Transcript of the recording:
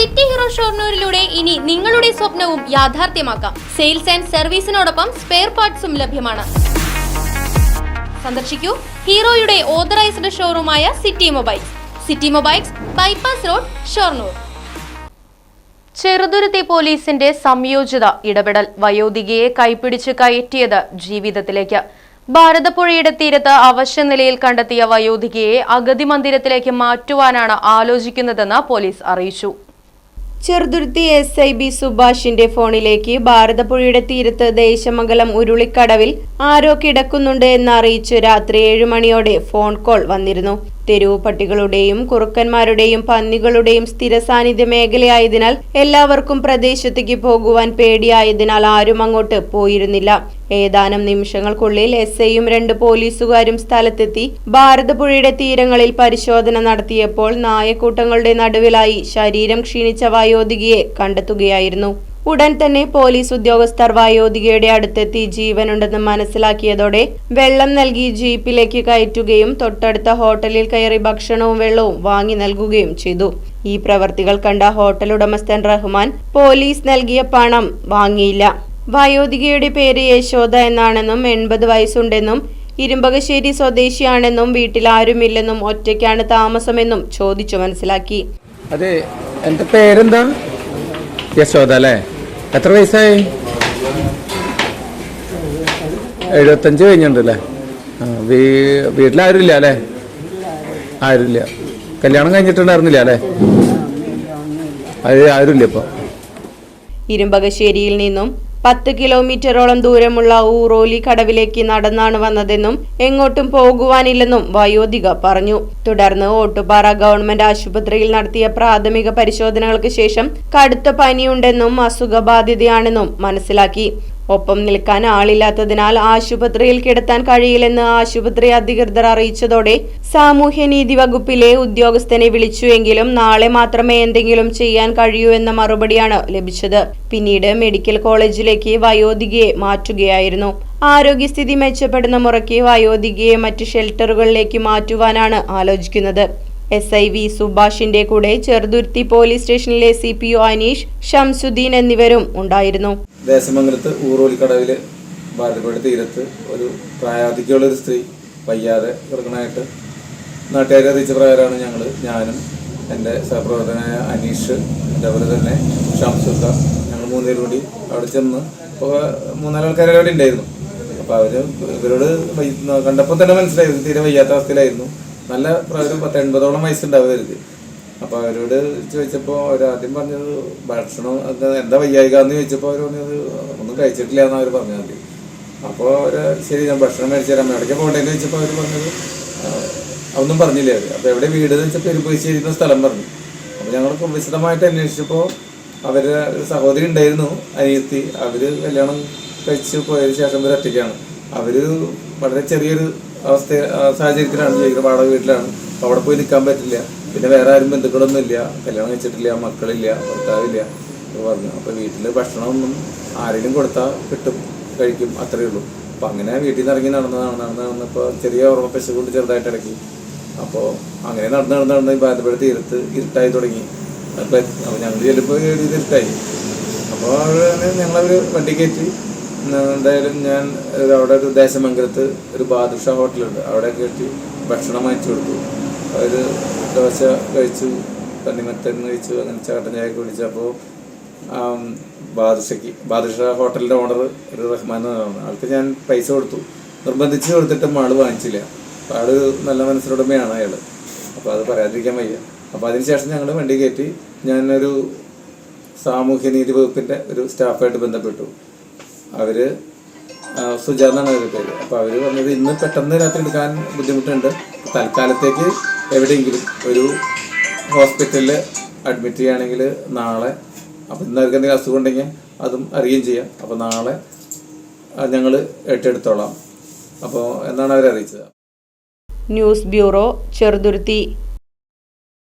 City hero ഷോർണൂരിലൂടെ ഇനി നിങ്ങളുടെ സ്വപ്നവും യാഥാർത്ഥ്യമാക്കാം. സെയിൽസ് ആൻഡ് സർവീസിനോടൊപ്പം സ്പെയർ പാർട്സും ലഭ്യമാണ്. സന്ദർശിക്കൂ ഹീറോയുടെ authorised ഷോറൂമായ City Mobiles. City Mobiles bypass road Shoranur. Cheruthuruthy പോലീസിന്റെ സംയോജിത ഇടപെടൽ വയോധികയെ കൈപിടിച്ച് കയറ്റിയത് ജീവിതത്തിലേക്ക്. ഭാരതപ്പുഴയുടെ തീരത്ത് അവശ്യ നിലയിൽ കണ്ടെത്തിയ വയോധികയെ അഗതി മന്ദിരത്തിലേക്ക് മാറ്റുവാനാണ് ആലോചിക്കുന്നതെന്ന് പോലീസ് അറിയിച്ചു. ചെറുതുരുത്തി എസ് ഐ ബി സുഭാഷിന്റെ ഫോണിലേക്ക് ഭാരതപ്പുഴയുടെ തീരത്ത് ദേശമംഗലം ഉരുളിക്കടവിൽ ആരോ കിടക്കുന്നുണ്ട് എന്ന് അറിയിച്ച് രാത്രി ഏഴു മണിയോടെ ഫോൺ കോൾ വന്നിരുന്നു. തെരുവു പട്ടികളുടെയും കുറുക്കന്മാരുടെയും പന്നികളുടെയും സ്ഥിര സാന്നിധ്യ മേഖലയായതിനാൽ എല്ലാവർക്കും പ്രദേശത്തേക്ക് പോകുവാൻ പേടിയായതിനാൽ ആരും അങ്ങോട്ട് പോയിരുന്നില്ല. ഏതാനും നിമിഷങ്ങൾക്കുള്ളിൽ എസ് ഐയും രണ്ട് പോലീസുകാരും സ്ഥലത്തെത്തി. ഭാരതപ്പുഴയുടെ തീരങ്ങളിൽ പരിശോധന നടത്തിയപ്പോൾ നായക്കൂട്ടങ്ങളുടെ നടുവിലായി ശരീരം ക്ഷീണിച്ച വയോധികയെ കണ്ടെത്തുകയായിരുന്നു. ഉടൻ തന്നെ പോലീസ് ഉദ്യോഗസ്ഥർ വയോധികയുടെ അടുത്തെത്തി ജീവനുണ്ടെന്ന് മനസ്സിലാക്കിയതോടെ വെള്ളം നൽകി ജീപ്പിലേക്ക് കയറ്റുകയും തൊട്ടടുത്ത ഹോട്ടലിൽ കയറി ഭക്ഷണവും വെള്ളവും വാങ്ങി നൽകുകയും ചെയ്തു. ഈ പ്രവർത്തികൾ കണ്ട ഹോട്ടൽ ഉടമസ്ഥൻ റഹ്മാൻ പോലീസ് നൽകിയ പണം വാങ്ങിയില്ല. വയോധികയുടെ പേര് യശോദ എന്നാണെന്നും എൺപത് വയസ്സുണ്ടെന്നും ഇരുമ്പകശ്ശേരി സ്വദേശിയാണെന്നും വീട്ടിൽ ആരുമില്ലെന്നും ഒറ്റയ്ക്കാണ് താമസമെന്നും ചോദിച്ചു മനസ്സിലാക്കി. അതെ എന്റെ പേരെന്താ? യശോദ അല്ലേ? എത്ര വയസ്സായി? എഴുപത്തഞ്ച് കഴിഞ്ഞിട്ടുണ്ടല്ലേ? വീ വീട്ടിലാരുമില്ല അല്ലേ? ആരുമില്ല. കല്യാണം കഴിഞ്ഞിട്ടുണ്ടായിരുന്നില്ല അല്ലേ? ആരുമില്ല ഇപ്പോൾ ഇരുമ്പകശ്ശേരിയിൽ നിന്നും പത്ത് കിലോമീറ്ററോളം ദൂരമുള്ള ഊറോലി കടവിലേക്ക് നടന്നാണ് വന്നതെന്നും എങ്ങോട്ടും പോകുവാനില്ലെന്നും വയോധിക പറഞ്ഞു. തുടർന്ന് ഓട്ടുപാറ ഗവൺമെന്റ് ആശുപത്രിയിൽ നടത്തിയ പ്രാഥമിക പരിശോധനകൾക്ക് ശേഷം കടുത്ത പനിയുണ്ടെന്നും അസുഖബാധിതയാണെന്നും മനസ്സിലാക്കി. ഒപ്പം നിൽക്കാൻ ആളില്ലാത്തതിനാൽ ആശുപത്രിയിൽ കിടത്താൻ കഴിയില്ലെന്ന് ആശുപത്രി അധികൃതർ അറിയിച്ചതോടെ സാമൂഹ്യനീതി വകുപ്പിലെ ഉദ്യോഗസ്ഥനെ വിളിച്ചുവെങ്കിലും നാളെ മാത്രമേ എന്തെങ്കിലും ചെയ്യാൻ കഴിയൂ എന്ന മറുപടിയാണ് ലഭിച്ചത്. പിന്നീട് മെഡിക്കൽ കോളേജിലേക്ക് വയോധികയെ മാറ്റുകയായിരുന്നു. ആരോഗ്യസ്ഥിതി മെച്ചപ്പെടുന്ന മുറയ്ക്ക് വയോധികയെ മറ്റ് ഷെൽട്ടറുകളിലേക്ക് മാറ്റുവാനാണ് ആലോചിക്കുന്നത്. എസ് ഐ വി സുഭാഷിന്റെ കൂടെ ചെറുതുരുത്തി പോലീസ് സ്റ്റേഷനിലെ C P O Aneesh Shamsuddin എന്നിവരും ഉണ്ടായിരുന്നു. ദേശമംഗലത്ത് ഊറോലിക്കടവിൽ ഭാരതപ്പുഴ തീരത്ത് ഒരു പ്രായാധിക്യമുള്ള ഒരു സ്ത്രീ വയ്യാതെ കിടക്കണായിട്ട് നാട്ടുകാരെ അറിയിച്ച പ്രകാരമാണ് ഞങ്ങൾ ഞാനും എന്റെ സഹപ്രവർത്തകനായ അനീഷ് അതേപോലെ തന്നെ ഷംസുദ്ദ ഞങ്ങൾ മൂന്നുപേരും കൂടി അവിടെ ചെന്ന് ഇപ്പോൾ മൂന്നാൽ ആൾക്കാർ അവിടെ ഉണ്ടായിരുന്നു. അപ്പോൾ അവർ ഇവരോട് കണ്ടപ്പോൾ തന്നെ മനസ്സിലായി തീരെ വയ്യാത്ത അവസ്ഥയിലായിരുന്നു. നല്ല ഒരു പത്ത് എൺപതോളം വയസ്സുണ്ടാവും അവർക്ക്. അപ്പൊ അവരോട് ചോദിച്ചപ്പോ അവർ ആദ്യം പറഞ്ഞത് ഭക്ഷണം എന്താ വയ്യായികാന്ന് ചോദിച്ചപ്പോ അവർ പറഞ്ഞത് ഒന്നും കഴിച്ചിട്ടില്ല എന്ന് അവർ മതി അപ്പോൾ അവർ ശരി ഞാൻ ഭക്ഷണം മേടിച്ചു തരാം. എവിടേക്ക് പോകണ്ടെന്ന് ചോദിച്ചപ്പോൾ അവർ പറഞ്ഞത് ഒന്നും പറഞ്ഞില്ല അവർ അപ്പോൾ എവിടെ വീട് എന്ന് വെച്ചപ്പോൾ പെരുപ്പിച്ചിരിക്കുന്ന സ്ഥലം പറഞ്ഞു. അപ്പോൾ ഞങ്ങൾ വിശദമായിട്ട് അന്വേഷിച്ചപ്പോൾ അവരുടെ സഹോദരി ഉണ്ടായിരുന്നു അനിയത്തി. അവർ കല്യാണം കഴിച്ച് പോയതിനു ശേഷം ഇവർ ഒറ്റയ്ക്കാണ്. അവർ വളരെ ചെറിയൊരു അവസ്ഥ സാഹചര്യത്തിലാണ് ജീവിക്കുന്നത്. വാടക വീട്ടിലാണ്. അപ്പോൾ അവിടെ പോയി നിൽക്കാൻ പറ്റില്ല. പിന്നെ വേറെ ആരും ബന്ധുക്കളൊന്നും ഇല്ല കല്യാണം കഴിച്ചിട്ടില്ല മക്കളില്ല ഭർത്താവില്ല പറഞ്ഞു. അപ്പോൾ വീട്ടിൽ ഭക്ഷണമൊന്നും ആരെങ്കിലും കൊടുത്താൽ കിട്ടും കഴിക്കും അത്രയേ ഉള്ളൂ. അപ്പം അങ്ങനെ വീട്ടിൽ നിന്ന് ഇറങ്ങി നടന്നതാണ് നടന്ന് നടന്നപ്പോൾ ചെറിയ ഓർമ്മ പശ കൊണ്ട് ചെറുതായിട്ട് ഇടയ്ക്ക് അപ്പോൾ അങ്ങനെ നടന്ന് നടന്ന് നടന്ന് ഭാരതപ്പുഴ തീരത്ത് ഇരുട്ടായി തുടങ്ങി. അപ്പോൾ ഞങ്ങൾ ചെല്ലുമ്പോൾ ഇരുട്ടായി. അപ്പോൾ ഞങ്ങളൊരു വണ്ടി കയറ്റി എന്തായാലും ഞാൻ അവിടെ ഒരു ദേശമംഗലത്ത് ഒരു ബാദുഷ ഹോട്ടലുണ്ട്. അവിടെ കയറ്റി ഭക്ഷണം അയച്ചു കൊടുത്തു. അവർ ദോശ കഴിച്ചു തണ്ണിമത്തൻ കഴിച്ചു അങ്ങനെ ചാട്ടഞ്ചായ ചായ കുടിച്ചു. അപ്പോൾ ബാദുഷയ്ക്ക് ബാദുഷ ഹോട്ടലിന്റെ ഓണർ ഒരു റഹ്മാൻ എന്നാണ് ആൾക്ക് ഞാൻ പൈസ കൊടുത്തു. നിർബന്ധിച്ച് കൊടുത്തിട്ടും ആൾ വാങ്ങിച്ചില്ല. അപ്പോൾ ആൾ നല്ല മനസ്സിലുടമയാണ് അയാൾ അപ്പോൾ അത് പറയാതിരിക്കാൻ വയ്യ. അപ്പോൾ അതിനുശേഷം ഞങ്ങൾ വണ്ടി കയറ്റി ഞാനൊരു സാമൂഹ്യനീതി വകുപ്പിന്റെ ഒരു സ്റ്റാഫായിട്ട് ബന്ധപ്പെട്ടു. അവർ സുജാത സുജ എന്നാണ് അവരുടെ പേര്. അപ്പോൾ അവർ പറഞ്ഞത് ഇന്ന് പെട്ടെന്ന് രാത്രി എടുക്കാൻ ബുദ്ധിമുട്ടുണ്ട്. തൽക്കാലത്തേക്ക് എവിടെയെങ്കിലും ഒരു ഹോസ്പിറ്റലിൽ അഡ്മിറ്റ് ചെയ്യുകയാണെങ്കിൽ നാളെ അപ്പം ഇന്ന് അവർക്ക് എന്തെങ്കിലും അസുഖം ഉണ്ടെങ്കിൽ അതും അറിയുകയും ചെയ്യാം. അപ്പോൾ നാളെ ഞങ്ങൾ ഏറ്റെടുത്തോളാം. അപ്പോൾ എന്നാണ് അവരറിയിച്ചത് ന്യൂസ് ബ്യൂറോ ചെറുതുരുത്തി.